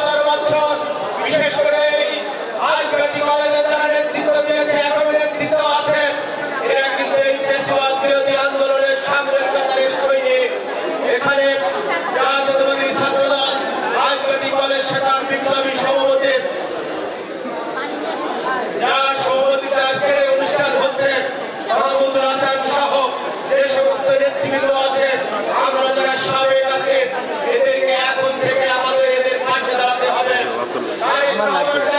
হাজার বছর বিশেষ করে এই আদিবাসী কলেজের যারা নেতৃত্ব দিয়েছে এখন আমার লাগবে।